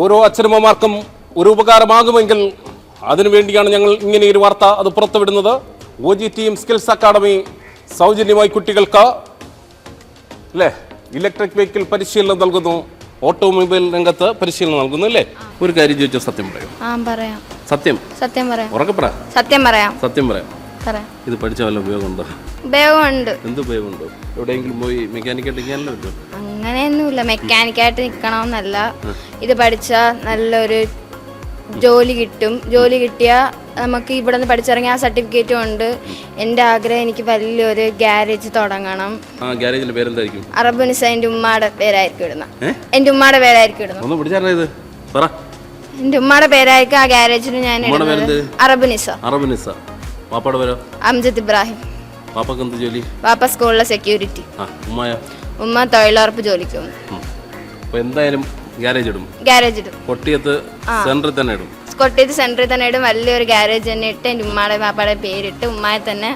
ഓരോ അച്ഛനമ്മമാർക്കും ഒരു ഉപകാരമാകുമെങ്കിൽ അതിനുവേണ്ടിയാണ് ഞങ്ങൾ ഇങ്ങനെ ഒരു വാർത്ത അത് പുറത്തുവിടുന്നത്. ഒ ജി ടിയും സ്കിൽസ് അക്കാഡമി സൗജന്യമായി കുട്ടികൾക്ക് അല്ലേ? ഇലക്ട്രിക് വെഹിക്കിൾ പരിശീലനം നൽകുന്നു. ഓട്ടോമൊബൈൽ രംഗത്ത് പരിശീലനം നൽകുന്നു അല്ലേ? ഒരു കാര്യം ചോദിച്ചാൽ സത്യം പറയും. സത്യം? സത്യം പറയാം. ഉറക്കെ പറ സത്യം പറയാം. സത്യം പറയാം. ഇത് പഠിച്ച വല്ല ഉപയോഗമുണ്ടോ? ഉപയോഗമുണ്ട്. എന്ത് ഉപയോഗമുണ്ടോ? എവിടെയെങ്കിലും പോയി മെക്കാനിക്കായിട്ട് ഡിഗ്രി അങ്ങനെയൊന്നുമില്ല. മെക്കാനിക്കായിട്ട് നിൽക്കണമെന്നല്ല ഇത് പഠിച്ചാൽ നല്ലൊരു ജോലി കിട്ടും. ജോലി കിട്ടിയാൽ നമുക്ക് ഇവിടെ നിന്ന് പഠിച്ചിറങ്ങിയ ആ സർട്ടിഫിക്കറ്റും ഉണ്ട്. എന്റെ ആഗ്രഹം എനിക്ക് വലിയൊരു ഗ്യാരേജ് തുടങ്ങണം. ഗ്യാരേജിന്റെ പേരെന്തായിരിക്കും? അറബുനിസ എന്റെ ഉമ്മയുടെ പേരായിരിക്കും ഇടുന്നത്. ഏ? എന്റെ ഉമ്മയുടെ പേരായിരിക്കും ഇടുന്നത്. എന്റെ ഉമ്മയുടെ പേരായിരിക്കും ആ ഗ്യാരേജിന് ഞാൻ അറബുനിസ അറബുനിസ അംജദ് ഇബ്രാഹിം. പാപ്പക്ക് എന്ത് ജോലി? വാപ്പ സ്കൂളിലെ സെക്യൂരിറ്റി ഉമ്മായ? ഉമ്മ തൊഴിലുറപ്പ് ജോലിക്ക്. പോകും അപ്പൊ എന്തായാലും ഗ്യാരേജ് ഇടും. ഗ്യാരേജ് ഇടും. കൊട്ടിയത്ത് സെന്ററിൽ തന്നെ ഇടും. കൊട്ടിയത്ത് സെന്ററിൽ തന്നെ ഇടും. വലിയൊരു ഗ്യാരേജ് തന്നെ ഇട്ട് എന്റെ ഉമ്മയുടെ പാപ്പയുടെ പേരിട്ട് ഉമ്മയെ തന്നെ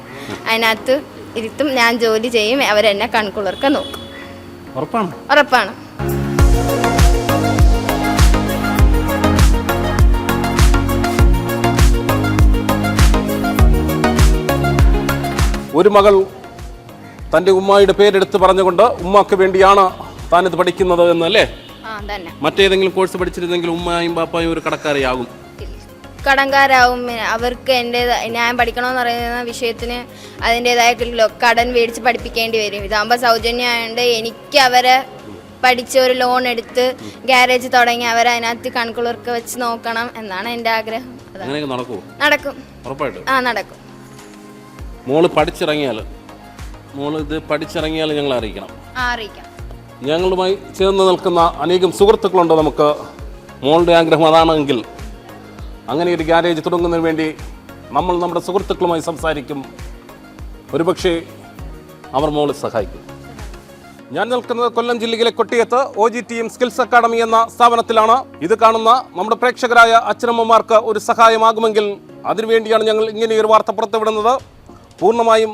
അതിനകത്ത് ഇരുത്തും. ഞാൻ ജോലി ചെയ്യും. അവരെന്നെ കൺകുളിർക്ക നോക്കും. ഉറപ്പാണ്. ഉറപ്പാണ്. ഒരു മകൾ തന്റെ ഉമ്മായുടെ പേരെടുത്ത് പറഞ്ഞുകൊണ്ട് ഉമ്മാക്ക് വേണ്ടിയാണ് താനിത് പഠിക്കുന്നത് എന്നല്ലേ? മറ്റേതെങ്കിലും കോഴ്സ് പഠിച്ചിരുന്നെങ്കിൽ ഉമ്മയും പാപ്പായും ഒരു കടക്കാരയാകും. കടങ്കാരാവും അവർക്ക് എന്റെ ഞാൻ പഠിക്കണമെന്ന് പറയുന്ന വിഷയത്തിന് അതിന്റെതായ കടൻ മേടിച്ച് പഠിപ്പിക്കേണ്ടി വരും. ഇതാകുമ്പോൾ സൗജന്യമായതുകൊണ്ട് എനിക്ക് അവരെ പഠിച്ച് ഒരു ലോൺ എടുത്ത് ഗ്യാരേജ് തുടങ്ങി അവരെ അതിനകത്ത് കൺകുളിർക്ക് വെച്ച് നോക്കണം എന്നാണ് എന്റെ ആഗ്രഹം. നടക്കും. ആ നടക്കും. മോൾ പഠിച്ചിറങ്ങിയാൽ മോൾ ഇത് പഠിച്ചിറങ്ങിയാൽ ഞങ്ങൾ അറിയിക്കണം. അറിയിക്കാം. ഞങ്ങളുമായി ചേർന്ന് നിൽക്കുന്ന അനേകം സുഹൃത്തുക്കളുണ്ട് നമുക്ക്. മോളുടെ ആഗ്രഹം അതാണെങ്കിൽ അങ്ങനെ ഒരു ഗ്യാരേജ് തുടങ്ങുന്നതിന് വേണ്ടി നമ്മൾ നമ്മുടെ സുഹൃത്തുക്കളുമായി സംസാരിക്കും. ഒരുപക്ഷെ അവർ മോളെ സഹായിക്കും. ഞാൻ നിൽക്കുന്നത് കൊല്ലം ജില്ലയിലെ കൊട്ടിയത്ത് O G T M skills academy എന്ന സ്ഥാപനത്തിലാണ്. ഇത് കാണുന്ന നമ്മുടെ പ്രേക്ഷകരായ അച്ഛനമ്മമാർക്ക് ഒരു സഹായമാകുമെങ്കിൽ അതിനുവേണ്ടിയാണ് ഞങ്ങൾ ഇങ്ങനെ ഒരു വാർത്ത പുറത്തുവിടുന്നത്. പൂർണമായും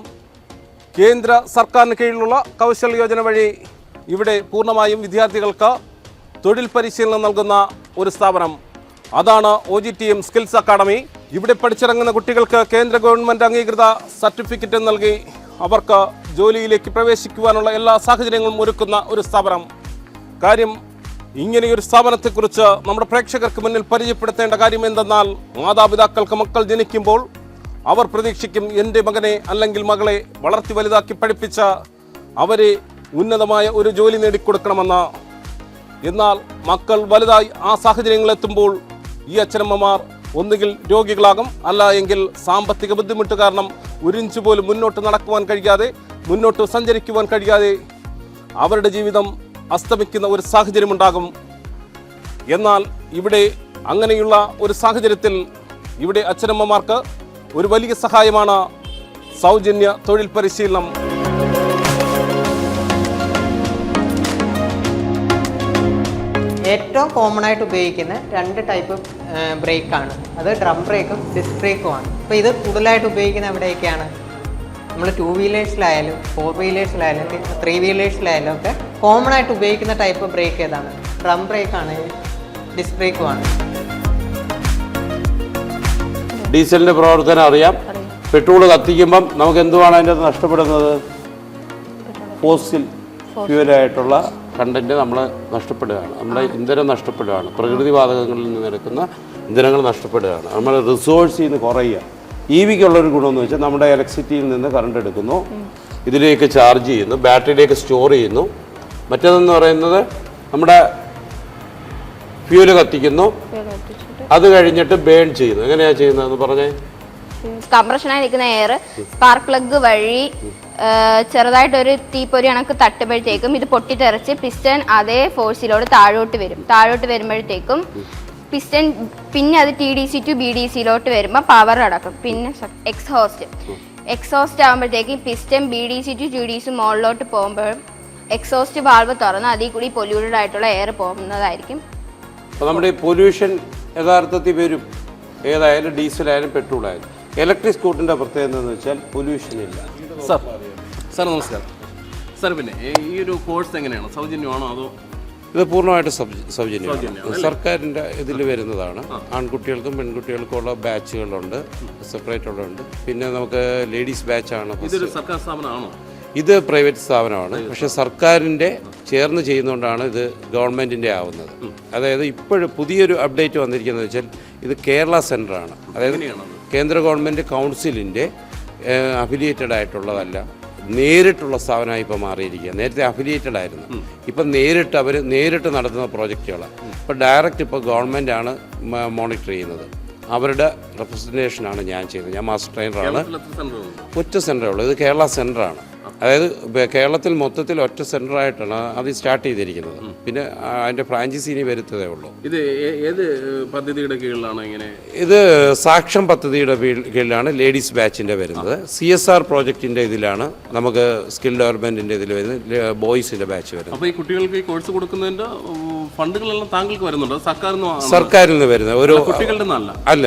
കേന്ദ്ര സർക്കാരിന് കീഴിലുള്ള കൗശൽ യോജന വഴി ഇവിടെ പൂർണമായും വിദ്യാർത്ഥികൾക്ക് തൊഴിൽ പരിശീലനം നൽകുന്ന ഒരു സ്ഥാപനം. അതാണ് O G T M skills academy ഇവിടെ പഠിച്ചിറങ്ങുന്ന കുട്ടികൾക്ക് കേന്ദ്ര ഗവൺമെന്റ് അംഗീകൃത സർട്ടിഫിക്കറ്റ് നൽകി അവർക്ക് ജോലിയിലേക്ക് പ്രവേശിക്കുവാനുള്ള എല്ലാ സാഹചര്യങ്ങളും ഒരുക്കുന്ന ഒരു സ്ഥാപനം. കാര്യം ഇങ്ങനെയൊരു സ്ഥാപനത്തെക്കുറിച്ച് നമ്മുടെ പ്രേക്ഷകർക്ക് മുന്നിൽ പരിചയപ്പെടുത്തേണ്ട കാര്യം എന്തെന്നാൽ മാതാപിതാക്കൾക്ക് മക്കൾ ജനിക്കുമ്പോൾ അവർ പ്രതീക്ഷിക്കും എന്റെ മകനെ അല്ലെങ്കിൽ മകളെ വളർത്തി വലുതാക്കി പഠിപ്പിച്ച അവരെ ഉന്നതമായ ഒരു ജോലി നേടിക്കൊടുക്കണമെന്ന് എന്നാൽ മക്കൾ വലുതായി ആ സാഹചര്യങ്ങളെത്തുമ്പോൾ ഈ അച്ഛനമ്മമാർ ഒന്നുകിൽ രോഗികളാകും അല്ല എങ്കിൽ സാമ്പത്തിക ബുദ്ധിമുട്ട് കാരണം ഒരിഞ്ച് പോലും മുന്നോട്ട് നടക്കുവാൻ കഴിയാതെ മുന്നോട്ട് സഞ്ചരിക്കുവാൻ കഴിയാതെ അവരുടെ ജീവിതം അസ്തമിക്കുന്ന ഒരു സാഹചര്യമുണ്ടാകും. എന്നാൽ ഇവിടെ അങ്ങനെയുള്ള ഒരു സാഹചര്യത്തിൽ ഇവിടെ അച്ഛനമ്മമാർക്ക് ഒരു വലിയ സഹായമാണ് സൗജന്യ തൊഴിൽ പരിശീലനം. ഏറ്റവും കോമൺ ആയിട്ട് ഉപയോഗിക്കുന്ന രണ്ട് ടൈപ്പ് ബ്രേക്കാണ് അത് ഡ്രം ബ്രേക്കും ഡിസ്ക് ബ്രേക്കുമാണ് അപ്പോൾ ഇത് കൂടുതലായിട്ട് ഉപയോഗിക്കുന്ന എവിടെയൊക്കെയാണ്? നമ്മൾ ടു വീലേഴ്സിലായാലും ഫോർ വീലേഴ്സിലായാലും ത്രീ വീലേഴ്സിലായാലും ഒക്കെ കോമൺ ആയിട്ട് ഉപയോഗിക്കുന്ന ടൈപ്പ് ബ്രേക്ക് ഏതാണ്? ഡ്രം ബ്രേക്കാണ് ഡിസ്ക് ബ്രേക്കുമാണ് ഡീസലിന്റെ പ്രവർത്തനം അറിയാം. പെട്രോൾ കത്തിക്കുമ്പം നമുക്ക് എന്തുവാണ് അതിന്റെ അകത്ത് നഷ്ടപ്പെടുന്നത്? ഫോസിൽ ഫ്യൂലായിട്ടുള്ള കണ്ടന്റ് നമ്മൾ നഷ്ടപ്പെടുകയാണ്. നമ്മുടെ ഇന്ധനം നഷ്ടപ്പെടുകയാണ്. പ്രകൃതിവാതകങ്ങളിൽ നിന്ന് എടുക്കുന്ന ഇന്ധനങ്ങൾ നഷ്ടപ്പെടുകയാണ്. നമ്മൾ റിസോഴ്സിൽ നിന്ന് കുറയുക. ഇ വിക്കുള്ളൊരു ഗുണമെന്ന് വെച്ചാൽ നമ്മുടെ ഇലക്ട്രിസിറ്റിയിൽ നിന്ന് കറണ്ട് എടുക്കുന്നു. ഇതിലേക്ക് ചാർജ് ചെയ്യുന്നു. ബാറ്ററിയിലേക്ക് സ്റ്റോർ ചെയ്യുന്നു. മറ്റേതെന്ന് പറയുന്നത് നമ്മുടെ ഫ്യൂൽ കത്തിക്കുന്നു. അത് കഴിഞ്ഞിട്ട് ബേൺ ചെയ്യുന്നത് എങ്ങനെയാ ചെയ്യുന്നതെന്ന് പറഞ്ഞേ? കംപ്രഷനായി നിൽക്കുന്ന എയർ സ്പാർക്ക് പ്ലഗ് വഴി ചെറുതായിട്ട് ചെറുതായിട്ടൊരു തീപ്പൊരി കണക്ക് തട്ടുമ്പോഴത്തേക്കും ഇത് പൊട്ടിത്തെറിച്ച് പിസ്റ്റൺ അതേ ഫോഴ്സിലോട് താഴോട്ട് വരും. താഴോട്ട് വരുമ്പോഴത്തേക്കും പിസ്റ്റൺ പിന്നെ അത് T D C to B D സിയിലോട്ട് വരുമ്പോൾ പവർ അടക്കും. പിന്നെ എക്സ്ഹോസ്റ്റ് എക്സ്ഹോസ്റ്റ് ആകുമ്പോഴത്തേക്കും piston B D C to T D C മുകളിലോട്ട് പോകുമ്പോഴും എക്സോസ്റ്റ് വാൾവ് തുറന്ന് അതിൽ കൂടി പൊല്യൂട്ടഡ് ആയിട്ടുള്ള എയർ പോകുന്നതായിരിക്കും. അപ്പോൾ നമ്മുടെ ഈ പൊല്യൂഷൻ യഥാർത്ഥത്തിൽ വരും. ഏതായാലും ഡീസലായാലും പെട്രോളായാലും. ഇലക്ട്രിക് സ്കൂട്ടറിന്റെ പ്രത്യേകത എന്താണെന്ന് വെച്ചാൽ പൊല്യൂഷൻ ഇല്ല. സാർ സാർ നമസ്കാരം. സാർ പിന്നെ ഈ- ഒരു കോഴ്സ് എങ്ങനെയാണ്? സൗജന്യമാണോ അതോ ഇത് പൂർണമായിട്ട് സൗജ- സൗജന്യമാണ്. സർക്കാരിന്റെ ഇതിൽ വരുന്നതാണ്. ആൺകുട്ടികൾക്കും പെൺകുട്ടികൾക്കും ഉള്ള ബാച്ചുകളുണ്ട്. സെപ്പറേറ്റ് ഉള്ളതുണ്ട്. പിന്നെ നമുക്ക് ലേഡീസ് ബാച്ചാണ് സർക്കാർ സ്ഥാപനമാണോ? ഇത് പ്രൈവറ്റ് സ്ഥാപനമാണ്. പക്ഷെ സർക്കാരിന്റെ ചേർന്ന് ചെയ്യുന്നതുകൊണ്ടാണ് ഇത് ഗവൺമെന്റിന്റെ ആവുന്നത്. അതായത് ഇപ്പോഴും പുതിയൊരു അപ്ഡേറ്റ് വന്നിരിക്കുന്നത് വെച്ചാൽ ഇത് കേരള സെന്ററാണ്. അതായത് കേന്ദ്ര ഗവൺമെന്റ് കൗൺസിലിന്റെ അഫിലിയേറ്റഡ് ആയിട്ടുള്ളതല്ല നേരിട്ടുള്ള സ്ഥാപനമായി ഇപ്പോൾ മാറിയിരിക്കുക നേരത്തെ അഫിലിയേറ്റഡ് ആയിരുന്നു. ഇപ്പം നേരിട്ട് അവർ നേരിട്ട് നടത്തുന്ന പ്രോജക്റ്റുകളാണ് ഇപ്പോൾ ഡയറക്റ്റ് ഇപ്പോൾ ഗവൺമെന്റാണ് മോണിറ്റർ ചെയ്യുന്നത്. അവരുടെ റെപ്രസെന്റേഷനാണ് ഞാൻ ചെയ്യുന്നത്. ഞാൻ മാസ്റ്റർ ട്രെയിനറാണ്. ഒറ്റ സെന്ററേ ഉള്ളൂ. ഇത് കേരള സെന്ററാണ് അതായത് കേരളത്തിൽ മൊത്തത്തിൽ ഒറ്റ സെന്ററായിട്ടാണ് അത് സ്റ്റാർട്ട് ചെയ്തിരിക്കുന്നത്. പിന്നെ അതിന്റെ ഫ്രാഞ്ചൈസി ഇനി വരുത്തതേ ഉള്ളൂ. ഇത് ഏത് പദ്ധതിയുടെ കീഴിലാണ് ഇങ്ങനെ? ഇത് സാക്ഷം പദ്ധതിയുടെ കീഴിലാണ് ലേഡീസ് ബാച്ചിന്റെ വരുന്നത്. സി എസ് ആർ പ്രോജക്റ്റിന്റെ ഇതിലാണ് നമുക്ക് സ്കിൽ ഡെവലപ്മെന്റിന്റെ ഇതിൽ വരുന്നത് ബോയ്സിന്റെ ബാച്ച് വരുന്നത്. അപ്പോൾ ഈ കുട്ടികൾക്ക് ഈ കോഴ്സ് കൊടുക്കുന്നതിന്റെ ഉം, ഫണ്ടുകളെല്ലാം താങ്കൾക്ക് വരുന്നുണ്ടോ? സർക്കാരിൽ നിന്ന് സർക്കാരിൽ നിന്ന് വരുന്നത് ഒരു കുട്ടികളുടെ അല്ല. അല്ല.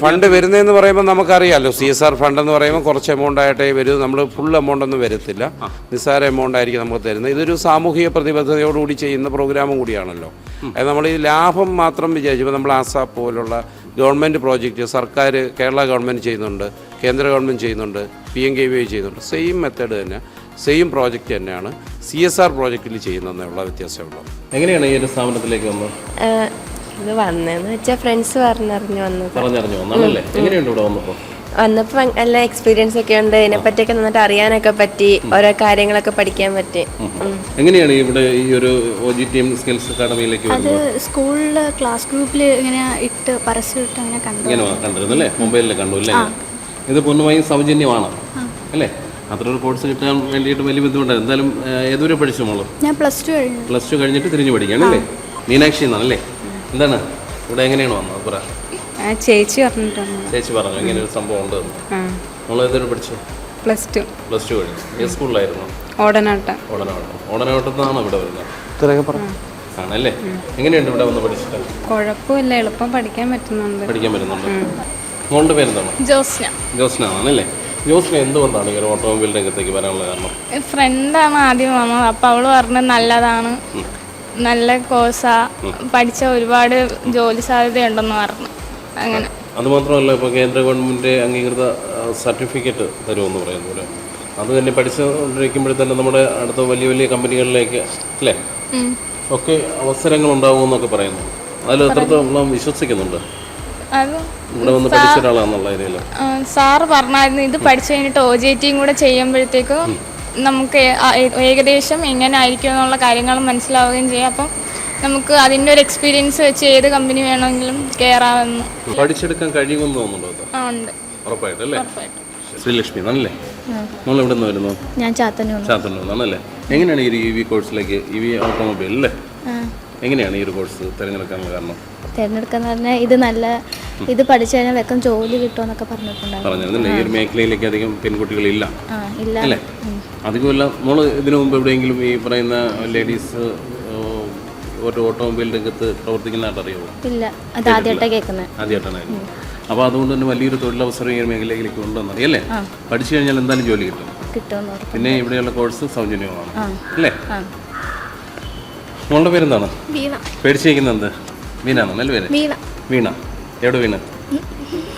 ഫണ്ട് വരുന്നതെന്ന് പറയുമ്പോൾ നമുക്കറിയാമല്ലോ സി എസ് ആർ ഫണ്ട് എന്ന് പറയുമ്പോൾ കുറച്ച് എമൗണ്ട് ആയിട്ടേ വരൂ. നമ്മൾ ഫുൾ എമൗണ്ട് ഒന്നും വരത്തില്ല. നിസ്സാര എമൗണ്ട് ആയിരിക്കും നമുക്ക് തരുന്നത്. ഇതൊരു സാമൂഹിക പ്രതിബദ്ധതയോടുകൂടി ചെയ്യുന്ന പ്രോഗ്രാമും കൂടിയാണല്ലോ. അത് നമ്മൾ ഈ ലാഭം മാത്രം വിചാരിച്ചപ്പോൾ നമ്മൾ ആസാ പോലുള്ള ഗവൺമെന്റ് പ്രോജക്റ്റ് സർക്കാർ കേരള ഗവൺമെന്റ് ചെയ്യുന്നുണ്ട് കേന്ദ്ര ഗവൺമെന്റ് ചെയ്യുന്നുണ്ട് പി എം കെ വി ചെയ്യുന്നുണ്ട്. സെയിം മെത്തേഡ് തന്നെ. സെയിം പ്രോജക്റ്റ് തന്നെയാണ് സി എസ് ആർ പ്രോജക്റ്റിൽ ചെയ്യുന്നതെന്നുള്ള വ്യത്യാസമുള്ളത് എങ്ങനെയാണ് ഈ ഒരു സ്ഥാപനത്തിലേക്ക് വന്നത്? ഇത് വന്നതെന്ന് വെച്ചാൽ ഫ്രണ്ട്സ് പറഞ്ഞറിഞ്ഞു വന്നത്. പറഞ്ഞറിഞ്ഞു വന്നാണല്ലേ എങ്ങനെയുണ്ട് ഇവിടെ വന്നപ്പോൾ വന്നപ്പോൾ നല്ല എക്സ്പീരിയൻസ് ഒക്കെ ഉണ്ട്. ഇതിനെപ്പറ്റിയൊക്കെ നന്നായിട്ട് അറിയാനൊക്കെ പറ്റി. ഓരോ കാര്യങ്ങളൊക്കെ പഠിക്കാൻ പറ്റി. എങ്ങനെയാണ് ഇവിടെ ഈ ഒരു സ്കിൽസ് അക്കാഡമിയിലേക്ക് അത് സ്കൂളിൽ ക്ലാസ് ഗ്രൂപ്പിൽ ഇങ്ങനെ ഇട്ട് പരസ്യം ഇട്ട് അങ്ങനെ കണ്ടു. ഇങ്ങനെ കണ്ടിരുന്നു അല്ലേ മൊബൈലിൽ കണ്ടു അല്ലേ ഇത് പൂർണമായും സൗജന്യമാണ് അല്ലേ? അത്ര ഒരു കോഴ്സ് കിട്ടാൻ വേണ്ടിയിട്ട് വലിയ ബുദ്ധിമുട്ടാണ്. എന്തായാലും ഏതുവരെ പഠിച്ചു മോൾ? ഞാൻ പ്ലസ് ടു കഴിഞ്ഞു. പ്ലസ് ടു കഴിഞ്ഞിട്ട് തിരിഞ്ഞു പഠിക്കുകയാണ് അല്ലേ? മീനാക്ഷി എന്നാണല്ലേ? എന്താണ്? ഇവിടെ എങ്ങനെയാണ് വന്നത്? പറ. ചേച്ചി പറഞ്ഞിട്ടുണ്ട്. ചേച്ചി പറഞ്ഞു ഇങ്ങനെ ഒരു സംഭവം ഉണ്ട്. മോൾ ഏതൊരു പഠിച്ചു? Plus two. പ്ലസ് ടു കഴിഞ്ഞു. ഏത് സ്കൂളിലായിരുന്നു? ഓടനാട്ട. ഓടനവട്ടം ഓടനവട്ടത്താണ് ഇവിടെ വരുന്നത്? ആണല്ലേ? എങ്ങനെയുണ്ട് ഇവിടെ വന്ന് പഠിച്ചിട്ട്? കുഴപ്പമില്ല എളുപ്പം പഠിക്കാൻ പറ്റുന്നുണ്ട്. പഠിക്കാൻ പറ്റുന്നുണ്ട്. മോളുടെ പേരെന്താണ്? ജോസ്ന. ജോസ്നാണല്ലേ ജോസ്ന എന്തുകൊണ്ടാണ് ഈ ഒരു ഓട്ടോമൊബൈൽ രംഗത്തേക്ക് വരാനുള്ള കാരണം? ഫ്രണ്ടാണ് ആദ്യം വന്നത്. അപ്പോൾ അവൾ പറഞ്ഞ നല്ലതാണ്. നല്ല കോഴ്സാ. പഠിച്ച ഒരുപാട് ജോലി സാധ്യതയുണ്ടെന്ന് പറഞ്ഞു. അങ്ങനെ. അതുമാത്രമല്ല ഇപ്പോൾ കേന്ദ്ര ഗവൺമെന്റ് അംഗീകൃത സർട്ടിഫിക്കറ്റ് തരുമെന്ന് പറയുന്നത് പോലെ. അത് തന്നെ പഠിച്ചുകൊണ്ടിരിക്കുമ്പോൾ തന്നെ നമ്മുടെ അടുത്ത വലിയ വലിയ കമ്പനികളിലേക്ക് അല്ലേ? ഒക്കെ അവസരങ്ങൾ ഉണ്ടാകുമെന്നൊക്കെ പറയുന്നു. അതിൽ എത്രത്തോളം വിശ്വസിക്കുന്നുണ്ട്? അത് ഇവിടെ വന്ന് പഠിച്ച ഒരാളാണെന്നുള്ള ഇതിൽ ആ, സാറ് പറഞ്ഞായിരുന്നു ഇത് പഠിച്ചു കഴിഞ്ഞിട്ട് ഒ ജെ ടിയും കൂടെ ചെയ്യുമ്പോഴത്തേക്കും നമുക്ക് ഏ- ഏകദേശം എങ്ങനെ ആയിരിക്കും എന്നുള്ള കാര്യങ്ങൾ മനസ്സിലാവുകയും ചെയ്യും. അപ്പം നമുക്ക് അതിന്റെ ഒരു എക്സ്പീരിയൻസ് വെച്ച് ഏത് കമ്പനി വേണമെങ്കിലും കയറാമെന്ന് പഠിച്ചെടുക്കാൻ കഴിയുമെന്ന് തോന്നുന്നുണ്ടോ ആ ഉണ്ട്. ഉറപ്പായിട്ടല്ലേ? ശ്രീലക്ഷ്മി എന്നല്ലേ നമ്മൾ എവിടെ നിന്ന് വരുന്നു? ഞാൻ ചാത്തന്നൂർ ചാത്തന്നൂർ എങ്ങനെയാണ് ഈ ഇ വി കോഴ്സിലേക്ക് ഇ വി ഓട്ടോമൊബൈൽ അല്ലേ എങ്ങനെയാണ് ഈ ഒരു കോഴ്സ് തിരഞ്ഞെടുക്കാനുള്ള കാരണം? തിരഞ്ഞെടുക്കാന്ന് പറഞ്ഞാൽ ഇത് നല്ല ഇത് പഠിച്ചു കഴിഞ്ഞാൽ വെക്കം ജോലി കിട്ടുമെന്നൊക്കെ പറഞ്ഞിട്ടുണ്ടായിരുന്നു. ഈ ഒരു മേഖലയിലേക്ക് അധികം പെൺകുട്ടികളില്ല അല്ലേ? അധികമല്ല നമ്മൾ ഇതിനു മുമ്പ് എവിടെയെങ്കിലും ഈ പറയുന്ന ലേഡീസ് ഒരു ഓട്ടോമൊബൈൽ രംഗത്ത് പ്രവർത്തിക്കുന്നതായിട്ട് അറിയുമോ ഇല്ല. അത് ആദ്യമായിട്ടാണ് കേൾക്കുന്നത് ആദ്യമായിട്ടാണ് അപ്പോൾ അതുകൊണ്ട് തന്നെ വലിയൊരു തൊഴിലവസരം ഈ ഒരു മേഖലയിലേക്ക് ഉണ്ടെന്ന് അറിയല്ലേ പഠിച്ചു കഴിഞ്ഞാൽ എന്തായാലും ജോലി കിട്ടും. കിട്ടുമെന്ന് പിന്നെ ഇവിടെയുള്ള കോഴ്സ് സൗജന്യമാണ് അല്ലേ? മോളുടെ പേരെന്താണ്? വീണ. പേടിച്ചിരിക്കുന്നത് എന്ത് വീണാണോ? നല്ല പേര്. വീണ. എവിടെ വീണ്?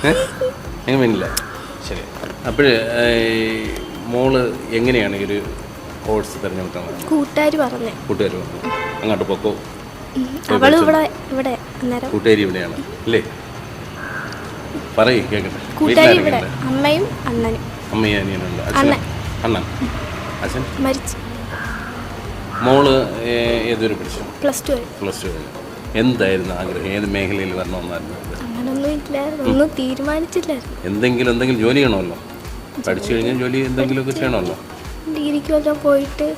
എങ്ങനെ വീണില്ല. ശരി. അപ്പോഴേ മോൾ എങ്ങനെയാണ് ഈ ഒരു കോഴ്സ് തിരഞ്ഞെടുക്കാൻ കൂട്ടുകാർ പറഞ്ഞു. കൂട്ടുകാർ പറഞ്ഞു. അങ്ങോട്ട് പൊക്കോ. കൂട്ടുകാരി ഇവിടെയാണ്. അല്ലേ പറയ് കേക്കട്ടെ. കൂട്ടുകാരി ഇവിടെ. അമ്മയും അണ്ണനും. അമ്മയും അനിയനുണ്ട് അച്ഛൻ? അണ്ണൻ. അച്ഛൻ? മരിച്ചു. മോൾ ഏതൊരു പഠിച്ചു പ്ലസ് ടു പ്ലസ് ടു കഴിഞ്ഞു. എന്തായിരുന്നു ആഗ്രഹം? ഏത് മേഖലയിൽ വരണമെന്നായിരുന്നു അങ്ങനൊന്നും ഇല്ലായിരുന്നു. ഒന്നും തീരുമാനിച്ചില്ലായിരുന്നു. എന്തെങ്കിലും എന്തെങ്കിലും ജോലി ചെയ്യണമല്ലോ? പഠിച്ചു കഴിഞ്ഞാൽ ജോലി എന്തെങ്കിലുമൊക്കെ ചെയ്യണമല്ലോ? ഡിഗ്രിക്ക് വല്ലതും പോയിട്ട്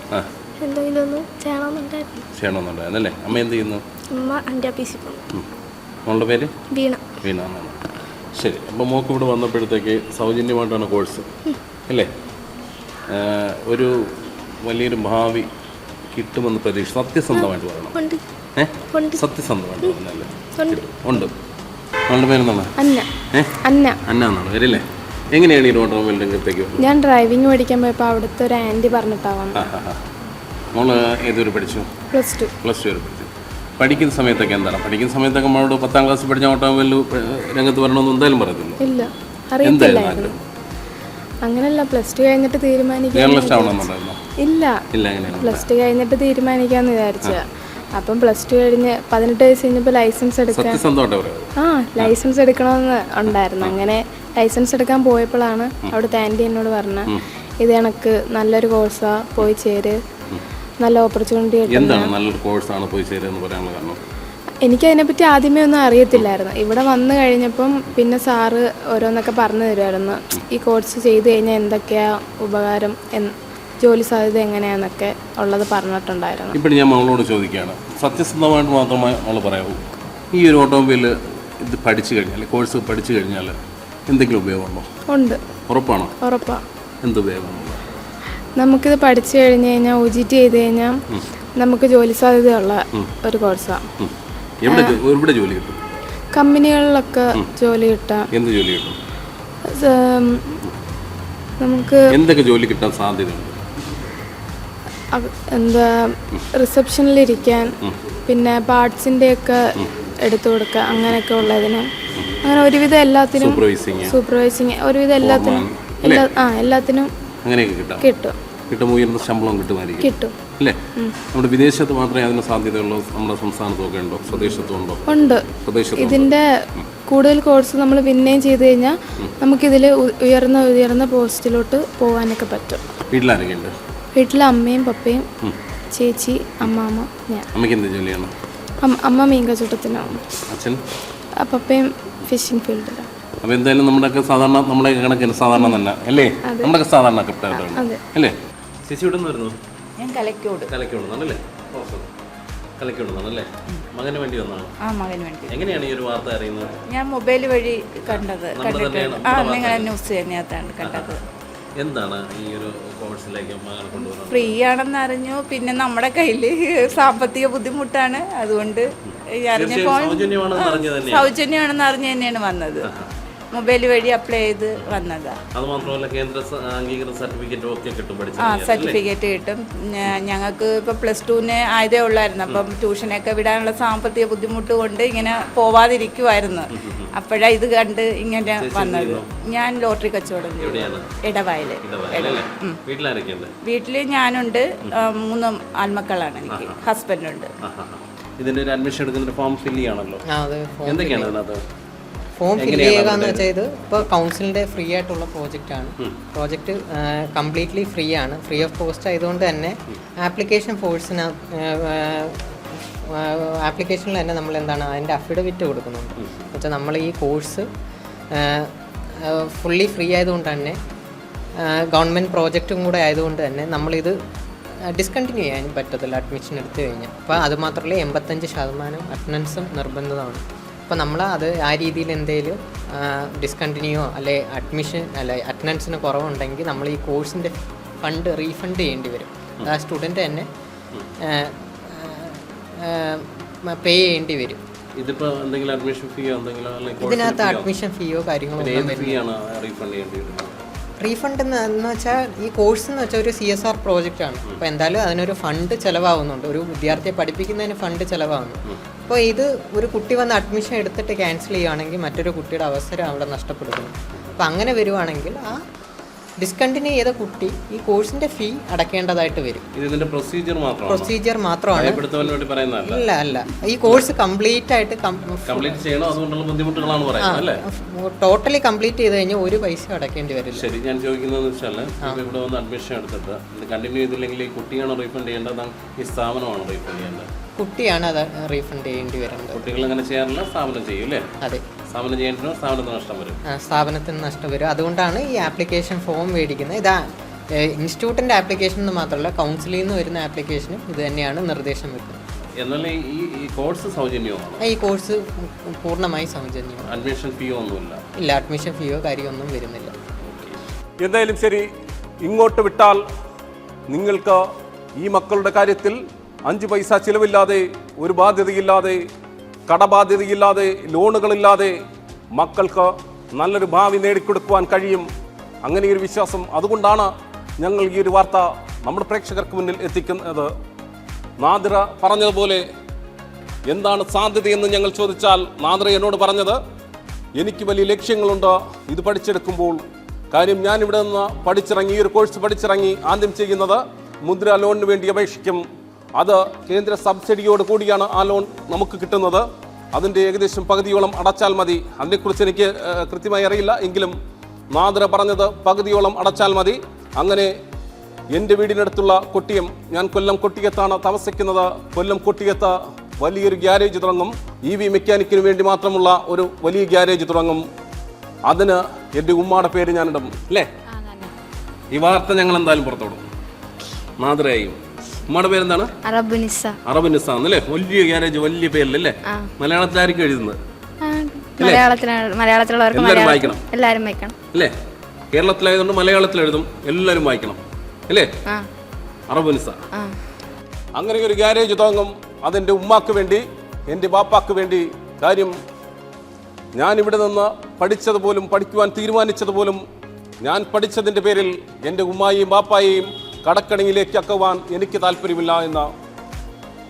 എന്തെങ്കിലും ഒന്ന് ചെയ്യണമെന്നുണ്ടായിരുന്നു. ചെയ്യണമെന്നുണ്ടായിരുന്നു അല്ലേ? അമ്മ എന്ത് ചെയ്യുന്നു? ഉമ്മ എന്റെ പി സി. മോളുടെ പേര്? വീണ. വീണ എന്നാണ്. ശരി അപ്പോൾ മോക്ക് ഇവിടെ വന്നപ്പോഴത്തേക്ക് സൗജന്യമായിട്ടാണ് കോഴ്സ് അല്ലേ? ഒരു വലിയൊരു ഭാവി കിട്ടുമെന്ന് പ്രതീക്ഷ സത്യസന്ധമായിട്ട് പറയണം. ഏ. സത്യസന്ധമായിട്ട് പറഞ്ഞല്ലേ ഉണ്ട്. മോളുടെ പേരെന്താണ്? അന്ന. അന്ന. എന്നാണ്. പേരല്ലേ എങ്ങനെയാണ് ഈ ഓട്ടോമൊബൈൽ രംഗത്തേക്ക് ഞാൻ ഡ്രൈവിംഗ് പഠിക്കാൻ പോയപ്പോൾ അവിടുത്തെ ഒരു ആന്റി പറഞ്ഞിട്ടാവാം. മോൾ ഏതൊരു പഠിച്ചു? പ്ലസ് ടു പ്ലസ് ടു വരെ പഠിച്ചു. പഠിക്കുന്ന സമയത്തൊക്കെ എന്താണ്? പഠിക്കുന്ന സമയത്തൊക്കെ നമ്മളോട് പത്താം ക്ലാസ് പഠിച്ച ഓട്ടോമൊബൈൽ രംഗത്ത് വരണമെന്ന് എന്തായാലും പറയത്തില്ല. ഇല്ല. അറിയത്തില്ലായിരുന്നു. അങ്ങനെയല്ല പ്ലസ് ടു കഴിഞ്ഞിട്ട് തീരുമാനിക്കാൻ ജേർണലിസ്റ്റ് ആവണമെന്നുണ്ടായിരുന്നോ ഇല്ല. പ്ലസ് ടു കഴിഞ്ഞിട്ട് തീരുമാനിക്കാന്ന് വിചാരിച്ച. അപ്പം പ്ലസ് ടു കഴിഞ്ഞ് പതിനെട്ട് വയസ്സ് കഴിഞ്ഞപ്പോൾ ലൈസൻസ് എടുക്കാൻ ആ ലൈസൻസ് എടുക്കണമെന്ന് ഉണ്ടായിരുന്നു. അങ്ങനെ ലൈസൻസ് എടുക്കാൻ പോയപ്പോഴാണ് അവിടുത്തെ ആന്റി എന്നോട് പറഞ്ഞ ഇത് എനക്ക് നല്ലൊരു കോഴ്സാ പോയി ചേര്. നല്ല ഓപ്പർച്യൂണിറ്റി എനിക്കതിനെ അതിനെപ്പറ്റി ആദ്യമേ ഒന്നും അറിയത്തില്ലായിരുന്നു. ഇവിടെ വന്നു കഴിഞ്ഞപ്പം പിന്നെ സാറ് ഓരോന്നൊക്കെ പറഞ്ഞു തരുമായിരുന്നു ഈ കോഴ്സ് ചെയ്ത് കഴിഞ്ഞാൽ എന്തൊക്കെയാ ഉപകാരം ജോലി സാധ്യത എങ്ങനെയാണെന്നൊക്കെ ഉള്ളത് പറഞ്ഞിട്ടുണ്ടായിരുന്നു. ഇപ്പോൾ ഞാൻ മകളോട് ചോദിക്കുകയാണ്. സത്യസന്ധമായിട്ട് മാത്രമേ അവൾ പറയാവൂ. ഈ ഒരു ഓട്ടോമൊബൈൽ ഇത് പഠിച്ചു കഴിഞ്ഞാൽ കോഴ്സ് പഠിച്ചു കഴിഞ്ഞാൽ എന്തെങ്കിലും ഉപയോഗമുണ്ടോ? ഉണ്ട്. ഉറപ്പാണോ? ഉറപ്പാണ് എന്ത് ഉപയോഗമാണ് നമുക്കിത് പഠിച്ചു കഴിഞ്ഞ് കഴിഞ്ഞാൽ ഒ ജി ടി ചെയ്ത് കഴിഞ്ഞാൽ നമുക്ക് ജോലി സാധ്യതയുള്ള ഒരു കോഴ്സാണ്. എവിടെ ജോ- എവിടെ ജോലി കിട്ടും? കമ്പനികളിലൊക്കെ ജോലി കിട്ടാം. എന്ത് ജോലി കിട്ടും? നമുക്ക് എന്തൊക്കെ ജോലി കിട്ടാൻ സാധ്യതയുണ്ട്? എന്താ റിസപ്ഷനിലിരിക്കാൻ പിന്നെ പാർട്സിന്റെയൊക്കെ എടുത്തു കൊടുക്കുക അങ്ങനെയൊക്കെ ഉള്ളതിന്. അങ്ങനെ ഒരുവിധം എല്ലാത്തിനും സൂപ്പർവൈസിങ് ഒരുവിധം എല്ലാത്തിനും എല്ലാ ആ എല്ലാത്തിനും കിട്ടും. കിട്ടാം. ഉയർന്ന ശമ്പളം കിട്ടുമായിരിക്കും. കിട്ടും. അല്ലേ? നമ്മുടെ വിദേശത്ത് മാത്രമേ അതിന് സാധ്യതയുള്ളൂ നമ്മുടെ സംസ്ഥാനത്തൊക്കെ ഉണ്ടോ? സ്വദേശത്തും ഉണ്ടോ. ഉണ്ട് ഇതിന്റെ കൂടുതൽ കോഴ്സ് നമ്മൾ പിന്നെയും ചെയ്ത് കഴിഞ്ഞാൽ നമുക്കിതിൽ ഉയർന്ന ഉയർന്ന പോസ്റ്റിലോട്ട് പോകാനൊക്കെ പറ്റും. വീട്ടിലാരൊക്കെ ഉണ്ട് വീട്ടിൽ അമ്മയും പപ്പയും ചേച്ചി അമ്മാമ്മ ഞാൻ. അമ്മയ്ക്ക് എന്ത് ജോലിയാണ്? അമ്മ- മീൻ കച്ചവടത്തിനാണ്. അച്ഛൻ? പപ്പയും ഫിഷിംഗ് ഫീൽഡിലാണ്. അപ്പോൾ എന്തായാലും നമ്മുടെയൊക്കെ സാധാരണ നമ്മുടെ കണക്കിന് സാധാരണ തന്നെ അല്ലേ? നമ്മുടെയൊക്കെ സാധാരണ കപ്റ്റായിട്ടാണ് അല്ലേ? ചേച്ചി ഇവിടെ നിന്ന് വരുന്നു? ഞാൻ കലക്കോട്. കലക്കുണ്ടെന്നല്ലേ കലക്കുണ്ടെന്നല്ലേ മകന് വേണ്ടി വന്നാണ്. ആ മകന് വേണ്ടി എങ്ങനെയാണ് ഈ ഒരു വാർത്ത അറിയുന്നത്? ഞാൻ മൊബൈൽ വഴി കണ്ടത് കണ്ടിട്ടുണ്ട് ആ നിങ്ങൾ ന്യൂസ് തന്നെയാണ് കണ്ടത്. എന്താണ് ഈ ഒരു ഫ്രീ ആണെന്ന് അറിഞ്ഞു പിന്നെ നമ്മുടെ കയ്യിൽ സാമ്പത്തിക ബുദ്ധിമുട്ടാണ്. അതുകൊണ്ട് അറിഞ്ഞപ്പോൾ. സൗജന്യമാണെന്ന് അറിഞ്ഞ് തന്നെയാണ് വന്നത്. മൊബൈൽ വഴി അപ്ലൈ ചെയ്ത് വന്നതാ. അത് മാത്രമല്ല കേന്ദ്ര അംഗീകൃത സർട്ടിഫിക്കറ്റും ഒക്കെ കിട്ടും ആ സർട്ടിഫിക്കറ്റ് കിട്ടും. ഞങ്ങൾക്ക് ഇപ്പോൾ പ്ലസ് ടുവിന് ആയതേ ഉള്ളായിരുന്നു. അപ്പം ട്യൂഷനൊക്കെ വിടാനുള്ള സാമ്പത്തിക ബുദ്ധിമുട്ട് കൊണ്ട് ഇങ്ങനെ പോവാതിരിക്കുമായിരുന്നു അപ്പോഴാണ് ഇത് കണ്ട് ഇങ്ങനെ വന്നത്. ഞാൻ ലോട്ടറി കച്ചവടം ഉണ്ട് വീട്ടിൽ ഞാനുണ്ട്. മൂന്ന് ആൺമക്കളാണ് എനിക്ക്. ഹസ്ബൻഡുണ്ട്. ഇതിന്റെ ഒരു അഡ്മിഷൻ എടുക്കുന്ന ഫോം ഫില്ല് ചെയ്യണമല്ലോ എന്തൊക്കെയാണ് ഇതിനകത്ത് ഫോം ഫില്ല് ചെയ്യുക എന്ന് വെച്ചാൽ ഇത് ഇപ്പോൾ കൗൺസിലിന്റെ ഫ്രീ ആയിട്ടുള്ള പ്രോജക്റ്റ് ആണ്. പ്രോജക്റ്റ് കംപ്ലീറ്റ്ലി ഫ്രീ ആണ്. ഫ്രീ ഓഫ് കോസ്റ്റ് ആയതുകൊണ്ട് തന്നെ ആപ്ലിക്കേഷൻ ഫോഴ്സിന് ആപ്ലിക്കേഷനിൽ തന്നെ നമ്മൾ എന്താണ് അതിന്റെ അഫിഡവിറ്റ് കൊടുക്കുന്നുണ്ട്. വെച്ചാൽ നമ്മൾ ഈ കോഴ്സ് ഫുള്ളി ഫ്രീ ആയതുകൊണ്ട് തന്നെ ഗവൺമെന്റ് പ്രോജക്റ്റും കൂടെ ആയതുകൊണ്ട് തന്നെ നമ്മളിത് ഡിസ്കണ്ടിന്യൂ ചെയ്യാൻ പറ്റത്തില്ല അഡ്മിഷൻ എടുത്തു കഴിഞ്ഞാൽ അപ്പോൾ അതുമാത്രമല്ല എൺപത്തഞ്ച് ശതമാനം അറ്റൻഡൻസും നിർബന്ധമാണ്. അപ്പോൾ നമ്മൾ അത് ആ രീതിയിൽ എന്തെങ്കിലും ഡിസ്കണ്ടിന്യൂയോ അല്ലെ അഡ്മിഷൻ അല്ലെ അറ്റൻഡൻസിന് കുറവുണ്ടെങ്കിൽ നമ്മൾ ഈ കോഴ്സിന്റെ ഫണ്ട് റീഫണ്ട് ചെയ്യേണ്ടി വരും. ആ സ്റ്റുഡന്റ് തന്നെ പേ ചെയ്യേണ്ടി വരും. ഇതിപ്പോ എന്തെങ്കിലും അഡ്മിഷൻ ഫീയോ എന്തെങ്കിലും ഇതിനകത്ത് അഡ്മിഷൻ ഫീയോ കാര്യങ്ങളോ റീഫണ്ട് ചെയ്യേണ്ടി വരും റീഫണ്ട് എന്ന് വെച്ചാൽ ഈ കോഴ്സ് എന്ന് വെച്ചാൽ ഒരു സി എസ് ആർ പ്രോജക്റ്റ് ആണ്. അപ്പോൾ എന്തായാലും അതിനൊരു ഫണ്ട് ചിലവാകുന്നുണ്ട്. ഒരു വിദ്യാർത്ഥിയെ പഠിപ്പിക്കുന്നതിന് ഫണ്ട് ചിലവാകുന്നു. അപ്പോൾ ഇത് ഒരു കുട്ടി വന്ന് അഡ്മിഷൻ എടുത്തിട്ട് ക്യാൻസൽ ചെയ്യുകയാണെങ്കിൽ മറ്റൊരു കുട്ടിയുടെ അവസരം അവിടെ നഷ്ടപ്പെടുന്നു. അപ്പോൾ അങ്ങനെ വരുവാണെങ്കിൽ ആ ഡിസ്കണ്ടിന്യൂ ചെയ്ത കുട്ടി ഈ കോഴ്സിന്റെ ഫീ അടക്കേണ്ടതായിട്ട് വരും. ഇതിന്റെ പ്രൊസീജിയർ മാത്രമാണ്? പ്രൊസീജിയർ മാത്രമാണ്. അല്ല അല്ല. ഈ കോഴ്സ് കംപ്ലീറ്റ് ആയിട്ട് കംപ്ലീറ്റ് ചെയ്യണം? അതുകൊണ്ടുള്ള ബുദ്ധിമുട്ടുകളാണ് പറയുന്നത് അല്ലേ? ടോട്ടലി കംപ്ലീറ്റ് ചെയ്ത് കഴിഞ്ഞാൽ ഒരു പൈസ അടക്കേണ്ടി വരില്ല. ശരി ഞാൻ ചോദിക്കുന്നതെന്ന് വെച്ചാൽ ഇവിടെ വന്ന് അഡ്മിഷൻ എടുത്തിട്ട് ഇത് കണ്ടിന്യൂ ചെയ്തില്ലെങ്കിൽ ഈ കുട്ടിയാണോ റീഫണ്ട് ചെയ്യേണ്ടത്? ഈ സ്ഥാപനമാണ് റീഫണ്ട് ചെയ്യേണ്ടത്? കുട്ടിയാണ് അത് റീഫണ്ട് ചെയ്യേണ്ടി വരുന്നത് കുട്ടികൾ അങ്ങനെ ചെയ്യാറില്ല സ്ഥാപനം ചെയ്യും അല്ലേ? അതെ. സ്ഥാപനം ചെയ്യേണ്ടത് സ്ഥാപനത്തിന് നഷ്ടം വരും. സ്ഥാപനത്തിന് നഷ്ടം വരും. അതുകൊണ്ടാണ് ഈ ആപ്ലിക്കേഷൻ ഫോം മേടിക്കുന്നത്. ഇതാ ഇൻസ്റ്റിറ്റ്യൂട്ടിന്റെ ആപ്ലിക്കേഷൻ എന്ന് മാത്രമല്ല കൗൺസിലിൽ നിന്ന് വരുന്ന ആപ്ലിക്കേഷനും ഇത് തന്നെയാണ് നിർദ്ദേശം വെക്കുന്നത്. എന്നാൽ ഈ ഈ കോഴ്സ് സൗജന്യമാണ്? ഈ കോഴ്സ് പൂർണമായി സൗജന്യമാണ്. അഡ്മിഷൻ ഫീയോ ഒന്നുമില്ല. ഇല്ല അഡ്മിഷൻ ഫീയോ കാര്യമൊന്നും വരുന്നില്ല. എന്തായാലും ശരി ഇങ്ങോട്ട് വിട്ടാൽ നിങ്ങൾക്ക് ഈ മക്കളുടെ കാര്യത്തിൽ അഞ്ച് പൈസ ചിലവില്ലാതെ ഒരു ബാധ്യതയില്ലാതെ കടബാധ്യതയില്ലാതെ ലോണുകളില്ലാതെ മക്കൾക്ക് നല്ലൊരു ഭാവി നേടിക്കൊടുക്കുവാൻ കഴിയും. അങ്ങനെ ഒരു വിശ്വാസം. അതുകൊണ്ടാണ് ഞങ്ങൾ ഈ ഒരു വാർത്ത നമ്മുടെ പ്രേക്ഷകർക്ക് മുന്നിൽ എത്തിക്കുന്നത്. നാദിറ പറഞ്ഞതുപോലെ എന്താണ് സാധ്യതയെന്ന് ഞങ്ങൾ ചോദിച്ചാൽ നാദിറ എന്നോട് പറഞ്ഞത് എനിക്ക് വലിയ ലക്ഷ്യങ്ങളുണ്ട്. ഇത് പഠിച്ചെടുക്കുമ്പോൾ കാര്യം ഞാൻ നിന്ന് പഠിച്ചിറങ്ങി ഈ ഒരു കോഴ്സ് പഠിച്ചിറങ്ങി ആദ്യം ചെയ്യുന്നത് മുദ്ര ലോണിന് വേണ്ടി അപേക്ഷിക്കും. അത് കേന്ദ്ര സബ്സിഡിയോട് കൂടിയാണ് ആ ലോൺ നമുക്ക് കിട്ടുന്നത്. അതിന്റെ ഏകദേശം പകുതിയോളം അടച്ചാൽ മതി. അതിനെക്കുറിച്ച് എനിക്ക് കൃത്യമായി അറിയില്ല. എങ്കിലും നാദ്ര പറഞ്ഞത് പകുതിയോളം അടച്ചാൽ മതി. അങ്ങനെ എന്റെ വീടിനടുത്തുള്ള കൊട്ടിയം ഞാൻ കൊല്ലം കൊട്ടിയത്താണ് താമസിക്കുന്നത്. കൊല്ലം കൊട്ടിയത്ത് വലിയൊരു ഗ്യാരേജ് തുടങ്ങും. ഇ വി മെക്കാനിക്കിന് വേണ്ടി മാത്രമുള്ള ഒരു വലിയ ഗ്യാരേജ് തുടങ്ങും. അതിന് എന്റെ ഉമ്മാടെ പേര് ഞാനിടും. അല്ലേ? ഈ വാർത്ത ഞങ്ങൾ എന്തായാലും പുറത്തോടും മാതൃകയും ഉമ്മയുടെ പേരെന്താണ്? അറബുനിസ അറബ് ആണല്ലേ വലിയ ഗ്യാരേജ് വലിയ പേരിലല്ലേ? മലയാളത്തിലായിരിക്കും എഴുതുന്നത്. എല്ലാവരും വായിക്കണം. എല്ലാവരും വായിക്കണം. അല്ലേ? കേരളത്തിലായതുകൊണ്ട് മലയാളത്തിൽ എഴുതും. എല്ലാവരും വായിക്കണം. അല്ലേ? അറബുനിസ അങ്ങനെ ഒരു ഗ്യാരേജ് തോങ്ങും അതെന്റെ ഉമ്മാക്ക് വേണ്ടി എന്റെ ബാപ്പാക്ക് വേണ്ടി കാര്യം ഞാൻ ഇവിടെ നിന്ന് പഠിച്ചതുപോലും പഠിക്കുവാൻ തീരുമാനിച്ചതുപോലും ഞാൻ പഠിച്ചതിന്റെ പേരിൽ എന്റെ ഉമ്മായിയും ബാപ്പായെയും കടക്കണിയിലേക്ക് അക്കുവാൻ എനിക്ക് താല്പര്യമില്ല എന്ന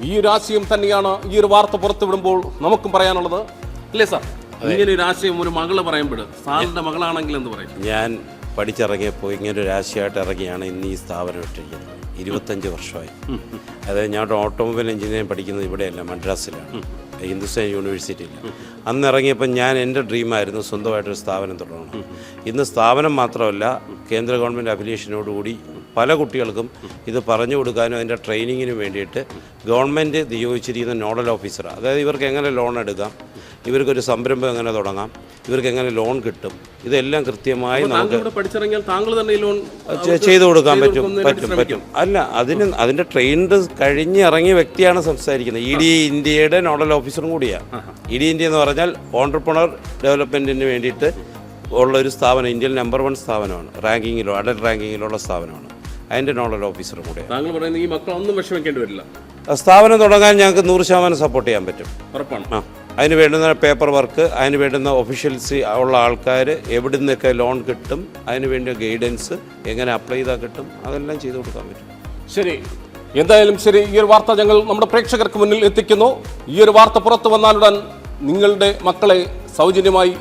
ഈ ഒരു ആശയം തന്നെയാണ് ഈ ഒരു വാർത്ത പുറത്തുവിടുമ്പോൾ നമുക്കും പറയാനുള്ളത്. അല്ലേ സാർ? ഇങ്ങനെ ഒരു ആശയം ഒരു മകൾ പറയുമ്പോൾ സാറിന്റെ മകളാണെങ്കിൽ എന്ന് പറയും? ഞാൻ പഠിച്ചിറങ്ങിയപ്പോൾ ഇങ്ങനെ ഒരു ആശയമായിട്ട് ഇറങ്ങിയാണ് ഇന്ന് ഈ സ്ഥാപനം ഇട്ടിരിക്കുന്നത്. ഇരുപത്തഞ്ച് വർഷമായി. അതായത് ഞാൻ ഓട്ടോമൊബൈൽ എഞ്ചിനീയറിംഗ് പഠിക്കുന്നത് ഇവിടെയല്ല മദ്രാസിലാണ്. ഹിന്ദുസ്ഥാൻ യൂണിവേഴ്സിറ്റിയിൽ അന്ന് ഇറങ്ങിയപ്പോൾ ഞാൻ എന്റെ ഡ്രീമായിരുന്നു സ്വന്തമായിട്ടൊരു സ്ഥാപനം തുടങ്ങണം. ഇന്ന് സ്ഥാപനം മാത്രമല്ല കേന്ദ്ര ഗവൺമെന്റ് അഫിലിയേഷനോടുകൂടി പല കുട്ടികൾക്കും ഇത് പറഞ്ഞു കൊടുക്കാനും അതിന്റെ ട്രെയിനിങ്ങിന് വേണ്ടിയിട്ട് ഗവൺമെന്റ് നിയോഗിച്ചിരിക്കുന്ന നോഡൽ ഓഫീസർ അതായത് ഇവർക്ക് എങ്ങനെ ലോൺ എടുക്കാം? ഇവർക്കൊരു സംരംഭം എങ്ങനെ തുടങ്ങാം? ഇവർക്ക് എങ്ങനെ ലോൺ കിട്ടും? ഇതെല്ലാം കൃത്യമായി നമുക്ക് പഠിച്ചിറങ്ങിയാൽ താങ്കൾ തന്നെ ഈ ലോൺ ചെയ്തു കൊടുക്കാൻ പറ്റും പറ്റും പറ്റും. അല്ല അതിന് അതിന്റെ ട്രെയിൻഡ് കഴിഞ്ഞ് ഇറങ്ങിയ വ്യക്തിയാണ് സംസാരിക്കുന്നത്. ഇ ഡി ഇന്ത്യയുടെ നോഡൽ ഓഫീസറും കൂടിയാണ് ഇ ഡി ഇന്ത്യ എന്ന് പറഞ്ഞാൽ ഓണ്ടർപ്രണർ ഡെവലപ്മെന്റിന് വേണ്ടിയിട്ട് ഉള്ള ഒരു സ്ഥാപനം ഇന്ത്യയിൽ നമ്പർ വൺ സ്ഥാപനമാണ്. റാങ്കിങ്ങിലോ അഡൽ റാങ്കിങ്ങിലുള്ള സ്ഥാപനമാണ്. അതിന്റെ നോഡൽ ഓഫീസറും കൂടെ. താങ്കൾ പറയുന്നത് ഈ മക്കളൊന്നും വിഷമിക്കേണ്ടി വരില്ല. സ്ഥാപനം തുടങ്ങാൻ ഞങ്ങൾക്ക് നൂറ് ശതമാനം സപ്പോർട്ട് ചെയ്യാൻ പറ്റും. ഉറപ്പാണ്. ആ അതിന് വേണ്ടുന്ന പേപ്പർ വർക്ക് അതിന് വേണ്ടുന്ന ഒഫീഷ്യൽസി ഉള്ള ആൾക്കാർ എവിടെ നിന്നൊക്കെ ലോൺ കിട്ടും അതിന് വേണ്ട ഗൈഡൻസ് എങ്ങനെ അപ്ലൈ ചെയ്താൽ കിട്ടും അതെല്ലാം ചെയ്തു കൊടുക്കാൻ പറ്റും. ശരി. എന്തായാലും ശരി ഈ ഒരു വാർത്ത ഞങ്ങൾ നമ്മുടെ പ്രേക്ഷകർക്ക് മുന്നിൽ എത്തിക്കുന്നു. ഈ ഒരു വാർത്ത പുറത്തു വന്നാലുടൻ നിങ്ങളുടെ മക്കളെ സൗജന്യമായി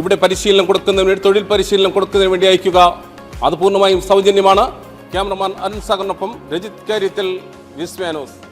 ഇവിടെ പരിശീലനം കൊടുക്കുന്നതിന് വേണ്ടി തൊഴിൽ പരിശീലനം കൊടുക്കുന്നതിന് വേണ്ടി അയക്കുക അത് പൂർണമായും സൗജന്യമാണ്. ക്യാമറമാൻ അരുൺ സാഗറിനൊപ്പം രജിത് കാര്യത്തിൽ വിസ്വാനോസ്